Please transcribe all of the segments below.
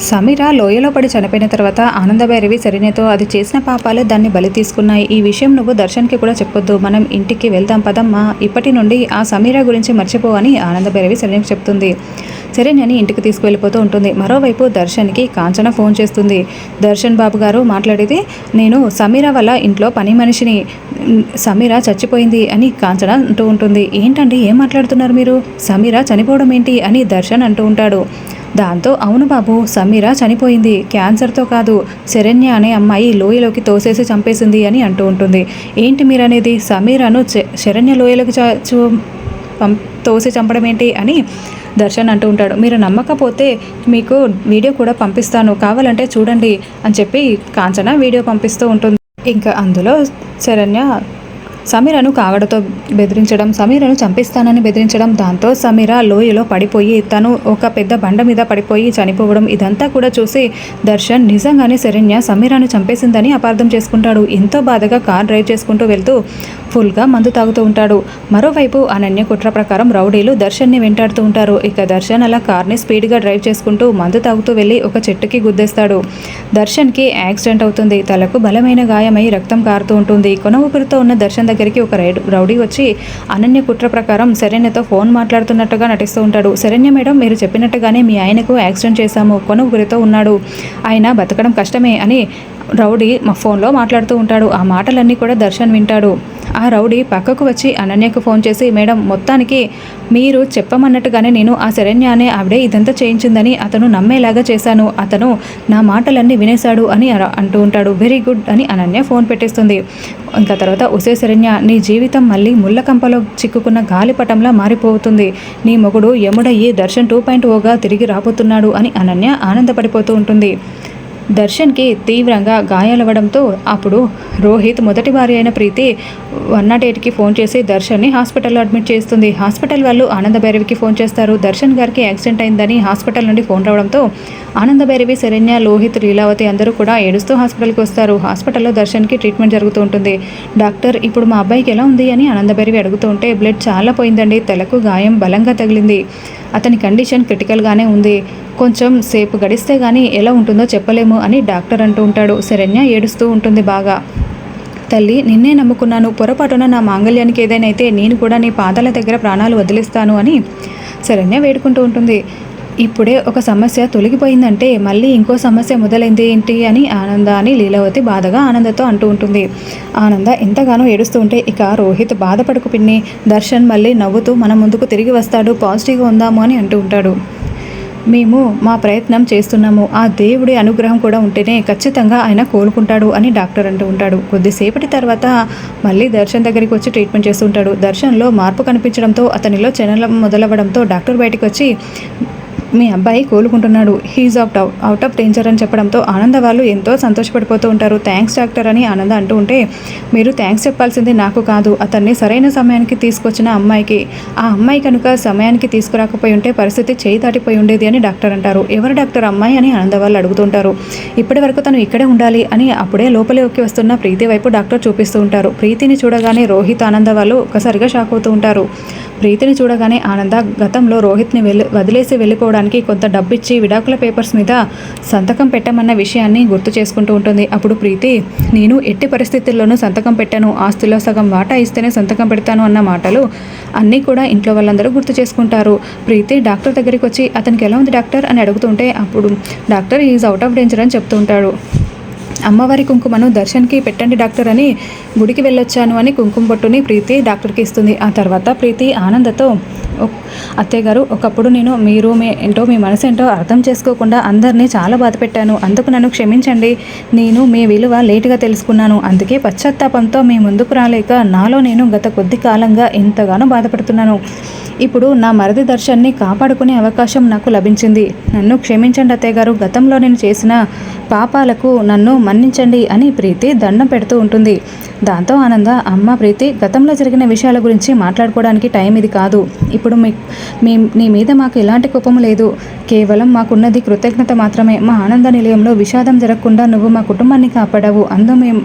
సమీర లోయలో పడి చనిపోయిన తర్వాత ఆనందభైరవి సరినేతో అది చేసిన పాపాలే దాన్ని బలి తీసుకున్నాయి. ఈ విషయం నువ్వు దర్శన్కి కూడా చెప్పొద్దు. మనం ఇంటికి వెళ్దాం పదమ్మా. ఇప్పటి నుండి ఆ సమీర గురించి మర్చిపో అని ఆనందభైరవి సరైనకి చెప్తుంది. శరణ్యని ఇంటికి తీసుకువెళ్ళిపోతూ ఉంటుంది. మరోవైపు దర్శన్కి కాంచన ఫోన్ చేస్తుంది. దర్శన్ బాబు గారు మాట్లాడేది నేను సమీర వల్ల ఇంట్లో పని మనిషిని సమీర చచ్చిపోయింది అని కాంచన అంటూ ఉంటుంది. ఏంటండి? ఏం మాట్లాడుతున్నారు మీరు? సమీర చనిపోవడం ఏంటి? అని దర్శన్ అంటూ ఉంటాడు. దాంతో అవును బాబు సమీర చనిపోయింది. క్యాన్సర్తో కాదు శరణ్య అనే అమ్మాయి లోయలోకి తోసేసి చంపేసింది అని అంటూ ఉంటుంది. ఏంటి మీరనేది? సమీరను శరణ్య లోయలోకి చ- చూ- పం తోసి చంపడం ఏంటి అని దర్శన్ అంటూ ఉంటాడు. మీరు నమ్మకపోతే మీకు వీడియో కూడా పంపిస్తాను. కావాలంటే చూడండి అని చెప్పి కాంచన వీడియో పంపిస్తూ ఉంటుంది. ఇంకా అందులో శరణ్య సమీరను కాగడతో బెదిరించడం సమీరను చంపిస్తానని బెదిరించడం దాంతో సమీర లోయలో పడిపోయి తను ఒక పెద్ద బండ మీద పడిపోయి చనిపోవడం ఇదంతా కూడా చూసి దర్శన్ నిజంగానే శరణ్య సమీరను చంపేసిందని అపార్థం చేసుకుంటాడు. ఎంతో బాధగా కార్ డ్రైవ్ చేసుకుంటూ వెళ్తూ ఫుల్గా మందు తాగుతూ ఉంటాడు. మరోవైపు అనన్య కుట్ర ప్రకారం రౌడీలు దర్శన్ని వెంటాడుతూ ఉంటారు. ఇక దర్శన్ అలా కార్ని స్పీడ్గా డ్రైవ్ చేసుకుంటూ మందు తాగుతూ వెళ్ళి ఒక చెట్టుకి గుద్దేస్తాడు. దర్శన్కి యాక్సిడెంట్ అవుతుంది. తలకు బలమైన గాయమై రక్తం కారుతూ ఉంటుంది. కొన ఊపిరితో ఉన్న దర్శన్ దగ్గరికి ఒక రైడ్ రౌడీ వచ్చి అనన్య కుట్ర ప్రకారం శరణ్యతో ఫోన్ మాట్లాడుతున్నట్టుగా నటిస్తూ ఉంటాడు. శరణ్య మేడం మీరు చెప్పినట్టుగానే మీ ఆయనకు యాక్సిడెంట్ చేశాము కొనుగురితో ఉన్నాడు. ఆయన బతకడం కష్టమే అని రౌడీ మా ఫోన్లో మాట్లాడుతూ ఉంటాడు. ఆ మాటలన్నీ కూడా దర్శన్ వింటాడు. ఆ రౌడీ పక్కకు వచ్చి అనన్యకు ఫోన్ చేసి మేడం మొత్తానికి మీరు చెప్పమన్నట్టుగానే నేను ఆ శరణ్య అనే ఆవిడే ఇదంతా చేయించిందని అతను నమ్మేలాగా చేశాను. అతను నా మాటలన్నీ వినేశాడు అని అంటూ ఉంటాడు. వెరీ గుడ్ అని అనన్య ఫోన్ పెట్టేస్తుంది. ఇంకా తర్వాత ఉసే శరణ్య నీ జీవితం మళ్ళీ ముళ్ళకంపలో చిక్కుకున్న గాలిపటంలా మారిపోతుంది. నీ మొగుడు యముడయ్యి దర్శన్ టూ పాయింట్ ఓగా తిరిగి రాబోతున్నాడు అని అనన్య ఆనందపడిపోతూ ఉంటుంది. దర్శన్కి తీవ్రంగా గాయాలవ్వడంతో అప్పుడు రోహిత్ మొదటి భార్య అయిన ప్రీతి వన్ నాట్ ఎయిట్కి ఫోన్ చేసి దర్శన్ని హాస్పిటల్లో అడ్మిట్ చేస్తుంది. హాస్పిటల్ వాళ్ళు ఆనందభైరవికి ఫోన్ చేస్తారు. దర్శన్ గారికి యాక్సిడెంట్ అయిందని హాస్పిటల్ నుండి ఫోన్ రావడంతో ఆనందభైరవి శరణ్య లోహిత్ లీలావతి అందరూ కూడా ఏడుస్తూ హాస్పిటల్కి వస్తారు. హాస్పిటల్లో దర్శన్కి ట్రీట్మెంట్ జరుగుతూ ఉంటుంది. డాక్టర్ ఇప్పుడు మా అబ్బాయికి ఎలా ఉంది? అని ఆనందభైరవి అడుగుతూ ఉంటే బ్లడ్ చాలా పోయిందండి. తలకు గాయం బలంగా తగిలింది. అతని కండిషన్ క్రిటికల్గానే ఉంది. కొంచెం సేపు గడిస్తే కానీ ఎలా ఉంటుందో చెప్పలేము అని డాక్టర్ అంటూ ఉంటాడు. శరణ్య ఏడుస్తూ ఉంటుంది బాగా. తల్లి నిన్నే నమ్ముకున్నాను. పొరపాటున నా మాంగళ్యానికి ఏదైనా అయితే నేను కూడా నీ పాదాల దగ్గర ప్రాణాలు వదిలిస్తాను అని శరణ్య వేడుకుంటూ ఉంటుంది. ఇప్పుడే ఒక సమస్య తొలగిపోయిందంటే మళ్ళీ ఇంకో సమస్య మొదలైంది ఏంటి అని ఆనంద అని లీలావతి బాధగా ఆనందతో అంటూ ఉంటుంది. ఆనంద ఎంతగానో ఏడుస్తూ ఉంటే ఇక రోహిత్ బాధపడుకు పిన్ని. దర్శన్ మళ్ళీ నవ్వుతూ మన ముందుకు తిరిగి వస్తాడు. పాజిటివ్గా ఉందాము అని అంటూ ఉంటాడు. మేము మా ప్రయత్నం చేస్తున్నాము. ఆ దేవుడి అనుగ్రహం కూడా ఉంటేనే ఖచ్చితంగా ఆయన కోలుకుంటాడు అని డాక్టర్ అంటూ ఉంటాడు. కొద్దిసేపటి తర్వాత మళ్ళీ దర్శన్ దగ్గరికి వచ్చి ట్రీట్మెంట్ చేస్తూ ఉంటాడు. దర్శన్లో మార్పు కనిపించడంతో అతనిలో చెనలం మొదలవ్వడంతో డాక్టర్ బయటికి వచ్చి మీ అబ్బాయి కోలుకుంటున్నాడు. He's out out of danger అని చెప్పడంతో ఆనంద వాళ్ళు ఎంతో సంతోషపడిపోతూ ఉంటారు. థ్యాంక్స్ డాక్టర్ అని ఆనంద అంటూ ఉంటే మీరు థ్యాంక్స్ చెప్పాల్సింది నాకు కాదు. అతన్ని సరైన సమయానికి తీసుకొచ్చిన అమ్మాయికి. ఆ అమ్మాయి కనుక సమయానికి తీసుకురాకపోయి ఉంటే పరిస్థితి చేయి దాటిపోయి ఉండేది అని డాక్టర్ అంటారు. ఎవరు డాక్టర్ అమ్మాయి అని ఆనంద వాళ్ళు అడుగుతుంటారు. ఇప్పటి వరకు తను ఇక్కడే ఉండాలి అని అప్పుడే లోపలికి వస్తున్న ప్రీతి వైపు డాక్టర్ చూపిస్తూ ఉంటారు. ప్రీతిని చూడగానే రోహిత్ ఆనంద వాళ్ళు ఒక్కసారిగా షాక్ అవుతూ ఉంటారు. ప్రీతిని చూడగానే ఆనంద గతంలో రోహిత్ని వెళ్ళి వదిలేసి వెళ్ళిపోవడానికి కొంత డబ్బిచ్చి విడాకుల పేపర్స్ మీద సంతకం పెట్టమన్న విషయాన్ని గుర్తు చేసుకుంటూ ఉంటుంది. అప్పుడు ప్రీతి నేను ఎట్టి పరిస్థితుల్లోనూ సంతకం పెట్టాను. ఆస్తిలో సగం వాటా ఇస్తేనే సంతకం పెడతాను అన్న మాటలు అన్నీ కూడా ఇంట్లో వాళ్ళందరూ గుర్తు చేసుకుంటారు. ప్రీతి డాక్టర్ దగ్గరికి వచ్చి అతనికి ఎలా ఉంది డాక్టర్? అని అడుగుతుంటే అప్పుడు doctor is out of danger అని చెప్తుంటాడు అమ్మవారి కుంకుమను దర్శన్కి పెట్టండి డాక్టర్ అని గుడికి వెళ్ళొచ్చాను అని కుంకుమ బొట్టుని ప్రీతి డాక్టర్కి ఇస్తుంది. ఆ తర్వాత ప్రీతి ఆనందతో అత్తయ్య గారు ఒకప్పుడు నేను మీరు మీ ఏంటో మీ మనసు ఏంటో అర్థం చేసుకోకుండా అందరినీ చాలా బాధ పెట్టాను. అందుకు నన్ను క్షమించండి. నేను మీ విలువ లేటుగా తెలుసుకున్నాను. అందుకే పశ్చాత్తాపంతో మీ ముందుకు రాలేక నాలో నేను గత కొద్ది కాలంగా ఎంతగానో బాధపడుతున్నాను. ఇప్పుడు నా మరది దర్శన్ని కాపాడుకునే అవకాశం నాకు లభించింది. నన్ను క్షమించండి అత్తయ్య గారు గతంలో నేను చేసిన పాపాలకు నన్ను మన్నించండి అని ప్రీతి దండం పెడుతూ ఉంటుంది. దాంతో ఆనంద అమ్మ ప్రీతి గతంలో జరిగిన విషయాల గురించి మాట్లాడుకోవడానికి టైం ఇది కాదు. ఇప్పుడు మీ మీ నీ మీద మాకు ఎలాంటి కోపం లేదు. కేవలం మాకున్నది కృతజ్ఞత మాత్రమే. మా ఆనంద నిలయంలో విషాదం జరగకుండా నువ్వు మా కుటుంబాన్ని కాపాడావు. అందు మేము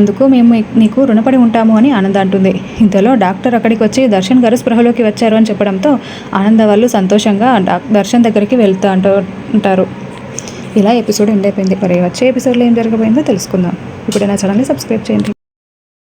అందుకు మేము నీకు రుణపడి ఉంటాము అని ఆనంద అంటుంది. ఇంతలో డాక్టర్ అక్కడికి వచ్చి దర్శన్ గారు స్పృహలోకి వచ్చారు అని చెప్పడంతో ఆనంద వాళ్ళు సంతోషంగా దర్శన్ దగ్గరికి వెళ్తూ అంటూ ఉంటారు. ఇలా ఎపిసోడ్ ఎండ్ అయిపోయింది. మరి వచ్చే ఎపిసోడ్లో ఏం జరగబోయిందో తెలుసుకుందాం. ఇప్పుడు నా ఛానల్ని సబ్స్క్రైబ్ చేయండి.